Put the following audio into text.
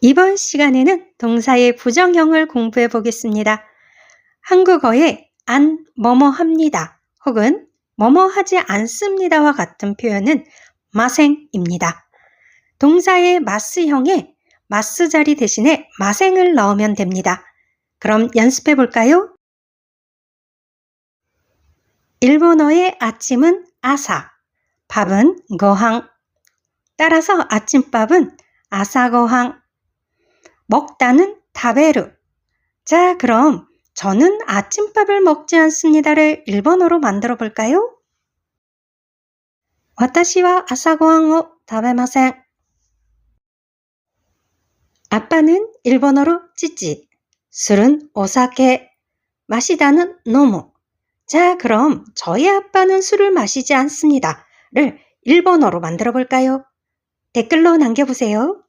이번 시간에는 동사의 부정형을 공부해 보겠습니다. 한국어에 안 뭐뭐 합니다 혹은 뭐뭐 하지 않습니다와 같은 표현은 마생입니다. 동사의 마스형에 마스 자리 대신에 마생을 넣으면 됩니다. 그럼 연습해 볼까요? 일본어의 아침은 아사, 밥은 거항. 따라서 아침밥은 아사거항. 먹다는 타베르. 자, 그럼 저는 아침밥을 먹지 않습니다를 일본어로 만들어 볼까요? 私は朝ごはんを食べません. 아빠는 일본어로 찌찌, 술은 오사케, 마시다는 노모. 자, 그럼 저희 아빠는 술을 마시지 않습니다. 를 일본어로 만들어 볼까요? 댓글로 남겨보세요.